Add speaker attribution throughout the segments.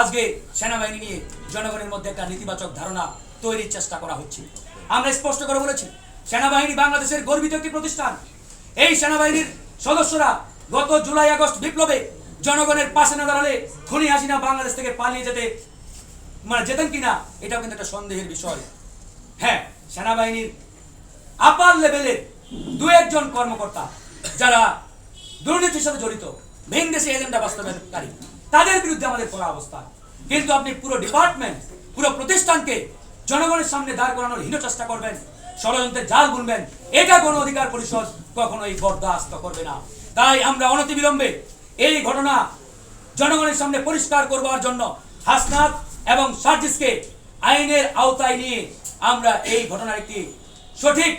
Speaker 1: আজকে সেনাবাহিনী নিয়ে জনগণের মধ্যে একটা নেতিবাচক ধারণা তৈরির চেষ্টা করা হচ্ছে। আমরা স্পষ্ট করে বলেছি, সেনাবাহিনী বাংলাদেশের গর্বিত একটি প্রতিষ্ঠান। এই সেনাবাহিনীর সদস্যরা গত জুলাই, আগস্ট বিপ্লবে জনগণের পাশে না দাঁড়ালে খুনি হাসিনা বাংলাদেশ থেকে পালিয়ে যেতে মানে যেতেন কিনা, এটাও কিন্তু একটা সন্দেহের বিষয়। হ্যাঁ সেনাবাহিনীর আপার লেভেলের দু একজন কর্মকর্তা যারা দুর্নীতির সাথে জড়িত ভিনদেশি এজেন্ডা বাস্তবায়নকারী। তাদের বিরুদ্ধে আমাদের করা অবস্থা। কিন্তু আপনি পুরো ডিপার্টমেন্ট পুরো প্রতিষ্ঠানকে জনগণের সামনে দাঁড় করানোর হীন চেষ্টা করবেন, ষড়যন্ত্রের জাল বুনবেন, এটা গণ অধিকার পরিষদ কখনোই বরদাস্ত করবে না। তাই আমরা অনতিবিলম্বে এই ঘটনা জনগণের সামনে পরিষ্কার করবার জন্য হাসনাত এবং সার্জিসকে আইনের আওতায় নিয়ে আমরা এই ঘটনার একটি সঠিক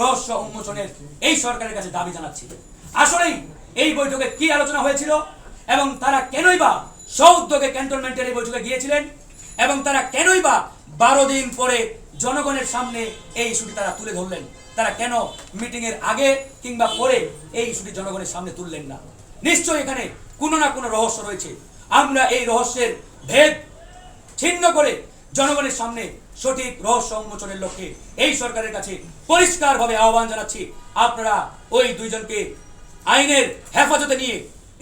Speaker 1: রহস্য উন্মোচনের এই সরকারের কাছে দাবি জানাচ্ছি। আসলেই এই বৈঠকে কি আলোচনা হয়েছিল? এবং তারা কেনই বা সৌদ্যোগে ক্যান্টনমেন্টের এই বৈঠকে গিয়েছিলেন? এবং তারা কেনই বা বারো দিন পরে জনগণের সামনে এই ইস্যুটি তারা তুলে ধরলেন? তারা কেন মিটিং এর আগে কিংবা পরে এই ইস্যুটি জনগণের সামনে তুললেন না? নিশ্চয়ই এখানে কোনো না কোনো রহস্য রয়েছে। আমরা এই রহস্যের ভেদ ছিন্ন করে জনগণের সামনে সঠিক রহস্য উন্মোচনের লক্ষ্যে এই সরকারের কাছে পরিষ্কারভাবে আহ্বান জানাচ্ছি। আপনারা ওই দুইজনকে আইনের হেফাজতে নিয়ে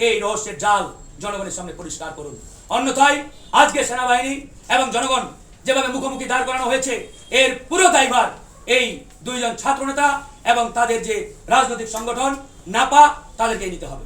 Speaker 1: এই রহস্যের জাল জনগণের সামনে পরিষ্কার করুন। অন্যথায় আজকে সেনাবাহিনী এবং জনগণ যেভাবে মুখোমুখি দাঁড় করানো হয়েছে, এর পুরো দায়ভার এই দুইজন ছাত্রনেতা এবং তাদের যে রাজনৈতিক সংগঠন, নাপা তাদেরকে নিতে হবে।